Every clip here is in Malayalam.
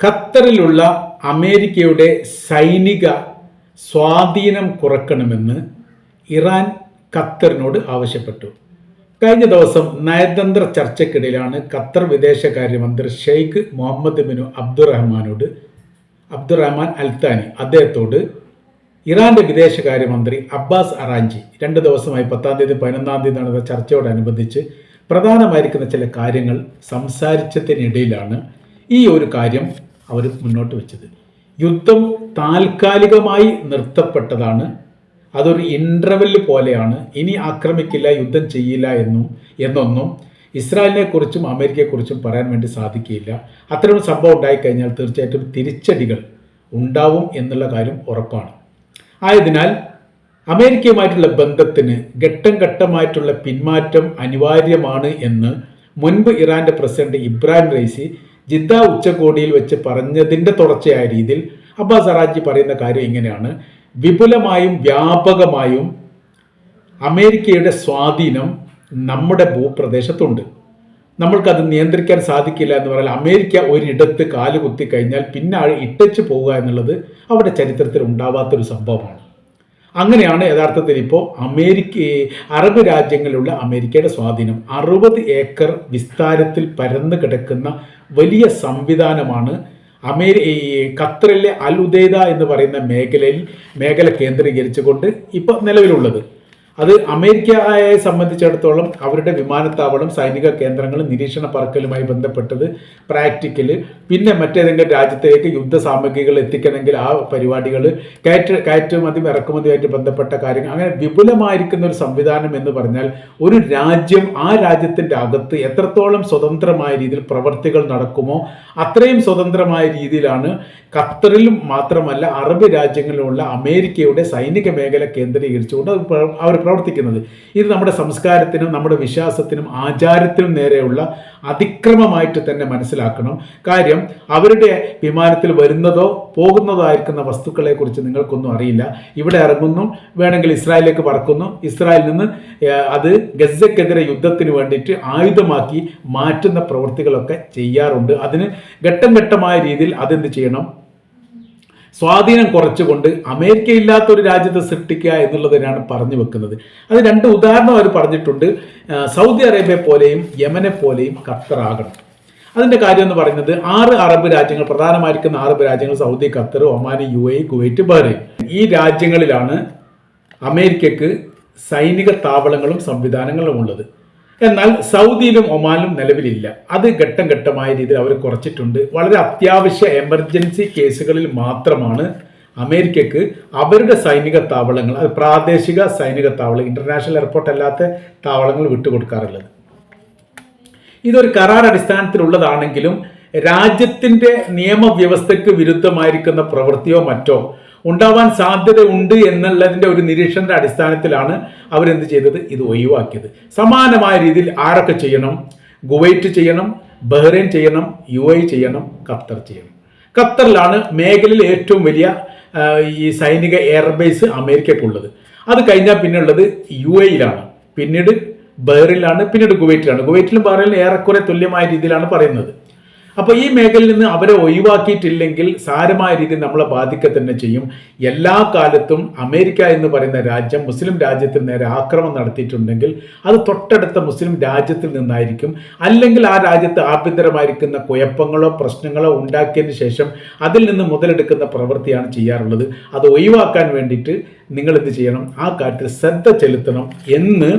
ഖത്തറിലുള്ള അമേരിക്കയുടെ സൈനിക സ്വാധീനം കുറക്കണമെന്ന് ഇറാൻ ഖത്തറിനോട് ആവശ്യപ്പെട്ടു. കഴിഞ്ഞ ദിവസം നയതന്ത്ര ചർച്ചയ്ക്കിടയിലാണ് ഖത്തർ വിദേശകാര്യമന്ത്രി ഷെയ്ഖ് മുഹമ്മദ് ബിനു അബ്ദുറഹ്മാനോട് അബ്ദുറഹ്മാൻ അൽത്താനി അദ്ദേഹത്തോട് ഇറാന്റെ വിദേശകാര്യമന്ത്രി അബ്ബാസ് അറാഞ്ചി രണ്ട് ദിവസമായി പത്താം തീയതി പതിനൊന്നാം തീയതി നടന്ന ചർച്ചയോടനുബന്ധിച്ച് പ്രധാനമായിരിക്കുന്ന ചില കാര്യങ്ങൾ സംസാരിച്ചതിനിടയിലാണ് ഈ ഒരു കാര്യം അവർ മുന്നോട്ട് വെച്ചത്. യുദ്ധം താൽക്കാലികമായി നിർത്തപ്പെട്ടതാണ്. അതൊരു ഇന്റർവെൽ പോലെയാണ്. ഇനി ആക്രമിക്കില്ല യുദ്ധം ചെയ്യില്ല എന്നും എന്നൊന്നും ഇസ്രായേലിനെക്കുറിച്ചും അമേരിക്കയെക്കുറിച്ചും പറയാൻ വേണ്ടി സാധിക്കില്ല അത്തരം സംഭവം ഉണ്ടായിക്കഴിഞ്ഞാൽ തീർച്ചയായിട്ടും തിരിച്ചടികൾ ഉണ്ടാവും എന്നുള്ള കാര്യം ഉറപ്പാണ്. ആയതിനാൽ അമേരിക്കയുമായിട്ടുള്ള ബന്ധത്തിന് ഘട്ടം ഘട്ടമായിട്ടുള്ള പിന്മാറ്റം അനിവാര്യമാണ് എന്ന് മുൻപ് ഇറാന്റെ പ്രസിഡന്റ് ഇബ്രാഹിം റൈസി ജിദ്ദ ഉച്ചകോടിയിൽ വെച്ച് പറഞ്ഞതിന്റെ തുടർച്ചയായ രീതിയിൽ അബ്ബാസ് അറാജി പറയുന്ന കാര്യം ഇങ്ങനെയാണ്. വിപുലമായും വ്യാപകമായും അമേരിക്കയുടെ സ്വാധീനം നമ്മുടെ ഭൂപ്രദേശത്തുണ്ട്. നമ്മൾക്കത് നിയന്ത്രിക്കാൻ സാധിക്കില്ല എന്ന് പറഞ്ഞാൽ അമേരിക്ക ഒരിടത്ത് കാൽ കുത്തി കഴിഞ്ഞാൽ പിന്നെ ഇട്ടച്ച് പോവുക എന്നുള്ളത് അവിടെ ചരിത്രത്തിൽ ഉണ്ടാവാത്തൊരു സംഭവമാണ്. അങ്ങനെയാണ് യഥാർത്ഥത്തിൽ ഇപ്പോൾ അമേരിക്ക അറബ് രാജ്യങ്ങളിലുള്ള അമേരിക്കയുടെ സ്വാധീനം. അറുപത് ഏക്കർ വിസ്താരത്തിൽ പരന്നു കിടക്കുന്ന വലിയ സംവിധാനമാണ് അമേരി ഈ ഖത്തറിലെ അൽ ഉദൈദ എന്ന് പറയുന്ന മേഖലയിൽ മേഖല കേന്ദ്രീകരിച്ചുകൊണ്ട് ഇപ്പോൾ നിലവിലുള്ളത്. അത് അമേരിക്കയെ സംബന്ധിച്ചിടത്തോളം അവരുടെ വിമാനത്താവളം സൈനിക കേന്ദ്രങ്ങൾ നിരീക്ഷണ പറക്കലുമായി ബന്ധപ്പെട്ടത് പ്രാക്ടിക്കൽ പിന്നെ മറ്റേതെങ്കിലും രാജ്യത്തേക്ക് യുദ്ധ സാമഗ്രികൾ എത്തിക്കണമെങ്കിൽ ആ പരിപാടികൾ കയറ്റ കയറ്റുമതിയും ഇറക്കുമതിയുമായിട്ട് ബന്ധപ്പെട്ട കാര്യങ്ങൾ. അങ്ങനെ വിപുലമായിരിക്കുന്ന ഒരു സംവിധാനം എന്ന് പറഞ്ഞാൽ ഒരു രാജ്യം ആ രാജ്യത്തിന്റെ അകത്ത് എത്രത്തോളം സ്വതന്ത്രമായ രീതിയിൽ പ്രവർത്തികൾ നടക്കുമോ അത്രയും സ്വതന്ത്രമായ രീതിയിലാണ് ഖത്തറിലും മാത്രമല്ല അറബ് രാജ്യങ്ങളിലുള്ള അമേരിക്കയുടെ സൈനിക മേഖല കേന്ദ്രീകരിച്ചുകൊണ്ട് അവർ പ്രവർത്തിക്കുന്നത്. ഇത് നമ്മുടെ സംസ്കാരത്തിനും നമ്മുടെ വിശ്വാസത്തിനും ആചാരത്തിനും നേരെയുള്ള അതിക്രമമായിട്ട് തന്നെ മനസ്സിലാക്കണം. കാര്യം അവരുടെ വിമാനത്തിൽ വരുന്നതോ പോകുന്നതോ ആയിരിക്കുന്ന വസ്തുക്കളെ കുറിച്ച് നിങ്ങൾക്കൊന്നും അറിയില്ല. ഇവിടെ ഇറങ്ങുന്നു വേണമെങ്കിൽ ഇസ്രായേലിലേക്ക് പറക്കുന്നു. ഇസ്രായേലിൽ നിന്ന് അത് ഗസക്കെതിരെ യുദ്ധത്തിന് വേണ്ടിയിട്ട് ആയുധമാക്കി മാറ്റുന്ന പ്രവൃത്തികളൊക്കെ ചെയ്യാറുണ്ട്. അതിന് ഘട്ടം ഘട്ടമായ രീതിയിൽ അതെന്ത് ചെയ്യണം? സ്വാധീനം കുറച്ചുകൊണ്ട് അമേരിക്ക ഇല്ലാത്ത ഒരു രാജ്യത്തെ സൃഷ്ടിക്കുക എന്നുള്ളതിനാണ് പറഞ്ഞു വെക്കുന്നത്. അത് രണ്ട് ഉദാഹരണം അവർ പറഞ്ഞിട്ടുണ്ട്. സൗദി അറേബ്യ പോലെയും യമനെ പോലെയും ഖത്തറാകണം അതിന്റെ കാര്യം എന്ന് പറയുന്നത് ആറ് അറബ് രാജ്യങ്ങൾ പ്രധാനമായിരിക്കുന്ന അറബ് രാജ്യങ്ങൾ Saudi Qatar Oman U A Kuwait Bahrain. ഈ രാജ്യങ്ങളിലാണ് അമേരിക്കക്ക് സൈനിക താവളങ്ങളും സംവിധാനങ്ങളും ഉള്ളത്. എന്നാൽ സൗദിയിലും ഒമാനിലും നിലവിലില്ല. അത് ഘട്ടം ഘട്ടമായ രീതിയിൽ അവർ കുറച്ചിട്ടുണ്ട്. വളരെ അത്യാവശ്യ എമർജൻസി കേസുകളിൽ മാത്രമാണ് അമേരിക്കക്ക് അവരുടെ സൈനിക താവളങ്ങൾ അത് പ്രാദേശിക സൈനിക താവളങ്ങൾ ഇന്റർനാഷണൽ എയർപോർട്ട് അല്ലാത്ത താവളങ്ങൾ വിട്ടുകൊടുക്കാറുള്ളത്. ഇതൊരു കരാർ അടിസ്ഥാനത്തിലുള്ളതാണെങ്കിലും രാജ്യത്തിന്റെ നിയമവ്യവസ്ഥയ്ക്ക് വിരുദ്ധമായിരിക്കുന്ന പ്രവൃത്തിയോ മറ്റോ ഉണ്ടാവാൻ സാധ്യതയുണ്ട് എന്നുള്ളതിന്റെ ഒരു നിരീക്ഷണത്തിന്റെ അടിസ്ഥാനത്തിലാണ് അവരെന്ത് ചെയ്തത്? ഇത് ഒഴിവാക്കിയത്. സമാനമായ രീതിയിൽ ആരൊക്കെ ചെയ്യണം? ഗുവൈറ്റ് ചെയ്യണം ബഹ്റൈൻ ചെയ്യണം യു എ ചെയ്യണം ഖത്തർ ചെയ്യണം. ഖത്തറിലാണ് മേഖലയിൽ ഏറ്റവും വലിയ ഈ സൈനിക എയർബേസ് അമേരിക്കക്കുള്ളത് അത് കഴിഞ്ഞാൽ പിന്നെ ഉള്ളത് യു എയിലാണ് പിന്നീട് ബഹ്റിലാണ് പിന്നീട് കുവൈറ്റിലാണ്. ഗുവൈറ്റിലും ബഹ്റിലും ഏറെക്കുറെ തുല്യമായ രീതിയിലാണ് പറയുന്നത്. അപ്പോൾ ഈ മേഖലയിൽ നിന്ന് അവരെ ഒഴിവാക്കിയിട്ടില്ലെങ്കിൽ സാരമായ രീതിയിൽ നമ്മളെ ബാധിക്കുക തന്നെ ചെയ്യും. എല്ലാ കാലത്തും അമേരിക്ക എന്ന് പറയുന്ന രാജ്യം മുസ്ലിം രാജ്യത്തിന് നേരെ ആക്രമണം നടത്തിയിട്ടുണ്ടെങ്കിൽ അത് തൊട്ടടുത്ത മുസ്ലിം രാജ്യത്തിൽ നിന്നായിരിക്കും. അല്ലെങ്കിൽ ആ രാജ്യത്ത് ആഭ്യന്തരമായിരിക്കുന്ന കുഴപ്പങ്ങളോ പ്രശ്നങ്ങളോ ഉണ്ടാക്കിയതിന് ശേഷം അതിൽ നിന്ന് മുതലെടുക്കുന്ന പ്രവൃത്തിയാണ് ചെയ്യാറുള്ളത്. അത് ഒഴിവാക്കാൻ വേണ്ടിയിട്ട് നിങ്ങൾ എന്ത് ചെയ്യണം? ആ കാര്യത്തിൽ ശ്രദ്ധ ചെലുത്തണം എന്ന്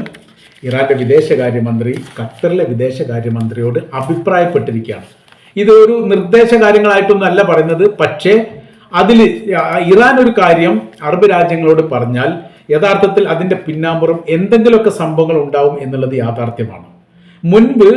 ഇറാന്റെ വിദേശകാര്യമന്ത്രി ഖത്തറിലെ വിദേശകാര്യമന്ത്രിയോട് അഭിപ്രായപ്പെട്ടിരിക്കുകയാണ്. ഇതൊരു നിർദ്ദേശ കാര്യങ്ങളായിട്ടൊന്നും അല്ല പറയുന്നത്. പക്ഷേ അതിൽ ഇറാൻ ഒരു കാര്യം അറബ് രാജ്യങ്ങളോട് പറഞ്ഞാൽ യഥാർത്ഥത്തിൽ അതിന്റെ പിന്നാമ്പുറം എന്തെങ്കിലുമൊക്കെ സംഭവങ്ങൾ ഉണ്ടാവും എന്നുള്ളത് യാഥാർത്ഥ്യമാണ്. മുൻപ്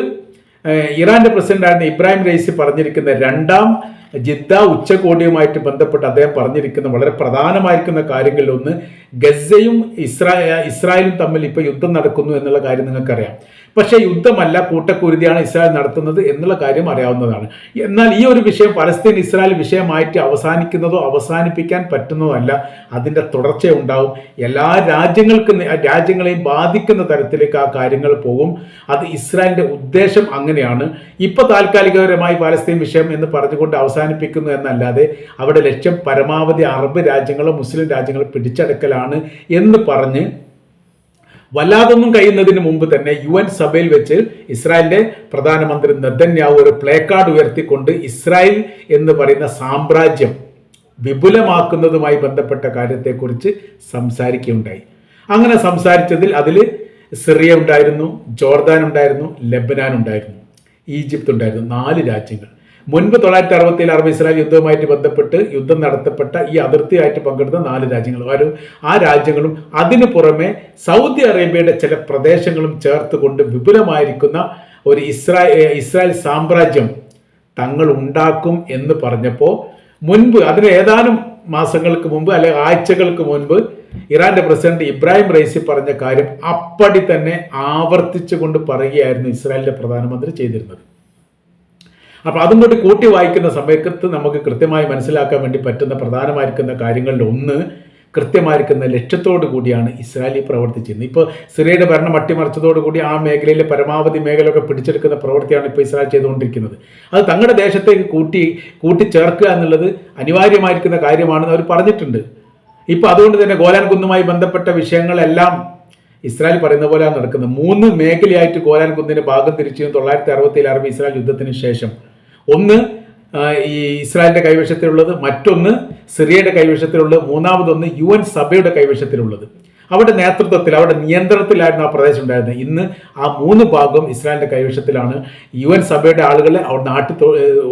ഇറാന്റെ പ്രസിഡന്റായിരുന്ന ഇബ്രാഹിം റൈസി പറഞ്ഞിരിക്കുന്ന രണ്ടാം ജിദ്ദ ഉച്ചകോടിയുമായിട്ട് ബന്ധപ്പെട്ട് അദ്ദേഹം പറഞ്ഞിരിക്കുന്ന വളരെ പ്രധാനമായിരിക്കുന്ന കാര്യങ്ങളിൽ ഒന്ന് ഗസയും ഇസ്രായ ഇസ്രായേലും തമ്മിൽ ഇപ്പോൾ യുദ്ധം നടക്കുന്നു എന്നുള്ള കാര്യം നിങ്ങൾക്കറിയാം. പക്ഷേ യുദ്ധമല്ല കൂട്ടക്കുരുതിയാണ് ഇസ്രായേൽ നടത്തുന്നത് എന്നുള്ള കാര്യം അറിയാവുന്നതാണ്. എന്നാൽ ഈ ഒരു വിഷയം പലസ്തീൻ ഇസ്രായേൽ വിഷയമായിട്ട് അവസാനിക്കുന്നതോ അവസാനിപ്പിക്കാൻ പറ്റുന്നതോ അല്ല അതിന്റെ തുടർച്ച ഉണ്ടാവും. എല്ലാ രാജ്യങ്ങൾക്കും രാജ്യങ്ങളെയും ബാധിക്കുന്ന തരത്തിലേക്ക് ആ കാര്യങ്ങൾ പോകും. അത് ഇസ്രായേലിന്റെ ഉദ്ദേശം അങ്ങനെയാണ്. ഇപ്പോൾ താൽക്കാലികപരമായി പലസ്തീൻ വിഷയം എന്ന് പറഞ്ഞുകൊണ്ട് അവസാനം അവസാനിപ്പിക്കുന്നു എന്നല്ലാതെ അവിടെ ലക്ഷ്യം പരമാവധി അറബ് രാജ്യങ്ങളോ മുസ്ലിം രാജ്യങ്ങളോ പിടിച്ചടക്കലാണ് എന്ന് പറഞ്ഞ് വല്ലാതൊന്നും കഴിയുന്നതിന് മുമ്പ് തന്നെ യു എൻ സഭയിൽ വെച്ച് ഇസ്രായേലിന്റെ പ്രധാനമന്ത്രി നെതന്യാഹു ഒരു പ്ലേ കാർഡ് ഉയർത്തിക്കൊണ്ട് ഇസ്രായേൽ എന്ന് പറയുന്ന സാമ്രാജ്യം വിപുലമാക്കുന്നതുമായി ബന്ധപ്പെട്ട കാര്യത്തെക്കുറിച്ച് സംസാരിക്കുകയുണ്ടായി. അങ്ങനെ സംസാരിച്ചതിൽ അതിൽ സിറിയ ഉണ്ടായിരുന്നു ജോർദാൻ ഉണ്ടായിരുന്നു ലബനാൻ ഉണ്ടായിരുന്നു ഈജിപ്ത് ഉണ്ടായിരുന്നു നാല് രാജ്യങ്ങൾ. മുൻപ് തൊള്ളായിരത്തി അറുപത്തിയിൽ അറബ് ഇസ്രായേൽ യുദ്ധവുമായിട്ട് ബന്ധപ്പെട്ട് യുദ്ധം നടത്തപ്പെട്ട ഈ അതിർത്തിയായിട്ട് പങ്കെടുത്ത നാല് രാജ്യങ്ങളും ആരും ആ രാജ്യങ്ങളും അതിനു പുറമെ സൗദി അറേബ്യയുടെ ചില പ്രദേശങ്ങളും ചേർത്തുകൊണ്ട് വിപുലമായിരിക്കുന്ന ഒരു ഇസ്രായേൽ ഇസ്രായേൽ സാമ്രാജ്യം തങ്ങൾ ഉണ്ടാക്കും എന്ന് പറഞ്ഞപ്പോൾ മുൻപ് അതിന് ഏതാനും മാസങ്ങൾക്ക് മുമ്പ് അല്ലെങ്കിൽ ആഴ്ചകൾക്ക് മുൻപ് ഇറാന്റെ പ്രസിഡന്റ് ഇബ്രാഹിം റൈസി പറഞ്ഞ കാര്യം അപ്പടി തന്നെ ആവർത്തിച്ചുകൊണ്ട് പറയുകയായിരുന്നു ഇസ്രായേലിന്റെ പ്രധാനമന്ത്രി ചെയ്തിരുന്നത്. അപ്പോൾ അതും കൂടി കൂട്ടി വായിക്കുന്ന സമയത്ത് നമുക്ക് കൃത്യമായി മനസ്സിലാക്കാൻ വേണ്ടി പറ്റുന്ന പ്രധാനമായിരിക്കുന്ന കാര്യങ്ങളിൽ ഒന്ന് കൃത്യമായിരിക്കുന്ന ലക്ഷ്യത്തോടു കൂടിയാണ് ഇസ്രായേലി പ്രവർത്തിച്ചിരുന്നത് ഇപ്പോൾ സിറിയയുടെ ഭരണം അട്ടിമറിച്ചതോടുകൂടി ആ മേഖലയിലെ പരമാവധി മേഖലയൊക്കെ പിടിച്ചെടുക്കുന്ന പ്രവൃത്തിയാണ് ഇപ്പോൾ ഇസ്രായേൽ ചെയ്തുകൊണ്ടിരിക്കുന്നത്. അത് തങ്ങളുടെ ദേശത്തേക്ക് കൂട്ടി കൂട്ടിച്ചേർക്കുക എന്നുള്ളത് അനിവാര്യമായിരിക്കുന്ന കാര്യമാണെന്ന് അവർ പറഞ്ഞിട്ടുണ്ട്. ഇപ്പോൾ അതുകൊണ്ട് തന്നെ ഗോലാൻ കുന്നുമായി ബന്ധപ്പെട്ട വിഷയങ്ങളെല്ലാം ഇസ്രായേൽ പറയുന്ന പോലെ നടക്കുന്നത്. മൂന്ന് മേഖലയായിട്ട് കോരാൻ കുന്നിന് ഭാഗം തിരിച്ചു. തൊള്ളായിരത്തി അറുപത്തി അറബ് ഇസ്രായേൽ യുദ്ധത്തിന് ശേഷം. ഒന്ന് ഈ ഇസ്രായേലിന്റെ കൈവശത്തിലുള്ളത് മറ്റൊന്ന് സിറിയയുടെ കൈവശത്തിലുള്ളത് മൂന്നാമതൊന്ന് യു എൻ സഭയുടെ കൈവശത്തിലുള്ളത്. അവരുടെ നേതൃത്വത്തിൽ അവരുടെ നിയന്ത്രണത്തിലായിരുന്നു ആ പ്രദേശം ഉണ്ടായിരുന്നത്. ഇന്ന് ആ മൂന്ന് ഭാഗവും ഇസ്രായേലിന്റെ കൈവശത്തിലാണ്. യു എൻ സഭയുടെ ആളുകളെ അവർ നാട്ടിൽ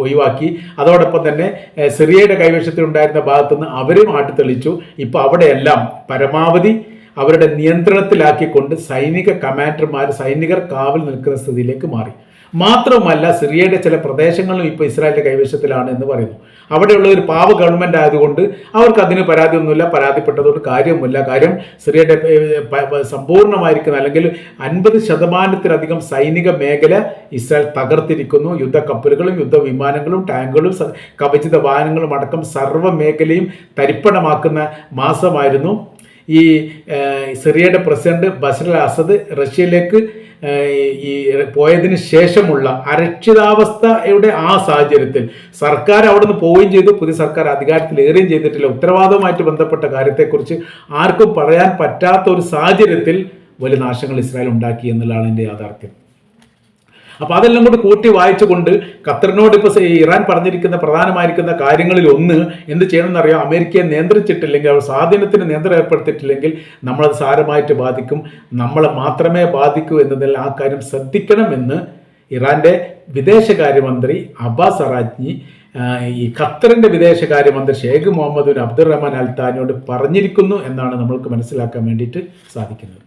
ഒഴിവാക്കി. അതോടൊപ്പം തന്നെ സിറിയയുടെ കൈവശത്തിലുണ്ടായിരുന്ന ഭാഗത്തുനിന്ന് അവരും ആട്ടി തെളിച്ചു ഇപ്പോൾ അവിടെയെല്ലാം പരമാവധി അവരുടെ നിയന്ത്രണത്തിലാക്കിക്കൊണ്ട് സൈനിക കമാൻഡർമാർ സൈനികർ കാവൽ നിൽക്കുന്ന സ്ഥിതിയിലേക്ക് മാറി. മാത്രമല്ല സിറിയയുടെ ചില പ്രദേശങ്ങളും ഇപ്പോൾ ഇസ്രായേലിന്റെ കൈവശത്തിലാണ് എന്ന് പറയുന്നു. അവിടെയുള്ള ഒരു പാവ ഗവൺമെന്റ് ആയതുകൊണ്ട് അവർക്ക് അതിന് പരാതിയൊന്നുമില്ല പരാതിപ്പെട്ടതുകൊണ്ട് കാര്യമൊന്നുമില്ല കാര്യം സിറിയയുടെ സമ്പൂർണമായിരിക്കുന്ന അല്ലെങ്കിൽ അൻപത് ശതമാനത്തിലധികം സൈനിക മേഖല ഇസ്രായേൽ തകർത്തിരിക്കുന്നു. യുദ്ധക്കപ്പലുകളും യുദ്ധവിമാനങ്ങളും ടാങ്കുകളും കവചിത വാഹനങ്ങളും അടക്കം സർവ മേഖലയും തരിപ്പണമാക്കുന്ന മാസമായിരുന്നു. ഈ സിറിയയുടെ പ്രസിഡന്റ് ബഷർ അസദ് റഷ്യയിലേക്ക് ഈ പോയതിന് ശേഷമുള്ള അരക്ഷിതാവസ്ഥയുടെ ആ സാഹചര്യത്തിൽ സർക്കാർ അവിടെ നിന്ന് പോവുകയും ചെയ്തു. പുതിയ സർക്കാർ അധികാരത്തിൽ അധികാരത്തിലേറുകയും ചെയ്തിട്ടില്ല. ഉത്തരവാദവുമായിട്ട് ബന്ധപ്പെട്ട കാര്യത്തെക്കുറിച്ച് ആർക്കും പറയാൻ പറ്റാത്ത ഒരു സാഹചര്യത്തിൽ വലിയ നാശങ്ങൾ ഇസ്രായേൽ ഉണ്ടാക്കി എന്നുള്ളതാണ് എന്റെ യാഥാർത്ഥ്യം. അപ്പോൾ അതെല്ലാം കൂടി കൂട്ടി വായിച്ചുകൊണ്ട് ഖത്തറിനോട് ഇപ്പോൾ ഇറാൻ പറഞ്ഞിരിക്കുന്ന പ്രധാനമായിരിക്കുന്ന കാര്യങ്ങളിൽ ഒന്ന് എന്ത് ചെയ്യണമെന്നറിയാം? അമേരിക്കയെ നിയന്ത്രിച്ചിട്ടില്ലെങ്കിൽ അവർ സ്വാധീനത്തിന് നിയന്ത്രണം ഏർപ്പെടുത്തിയിട്ടില്ലെങ്കിൽ നമ്മളത് സാരമായിട്ട് ബാധിക്കും. നമ്മളെ മാത്രമേ ബാധിക്കൂ എന്നതിൽ ആ കാര്യം ശ്രദ്ധിക്കണമെന്ന് ഇറാന്റെ വിദേശകാര്യമന്ത്രി അബ്ബാസ് അറാജ്ഞി ഈ ഖത്തറിന്റെ വിദേശകാര്യമന്ത്രി ഷേഖ് മുഹമ്മദ് അബ്ദുറഹ്മാൻ അൽ താനിയോട് പറഞ്ഞിരിക്കുന്നു എന്നാണ് നമ്മൾക്ക് മനസ്സിലാക്കാൻ വേണ്ടിയിട്ട് സാധിക്കുന്നത്.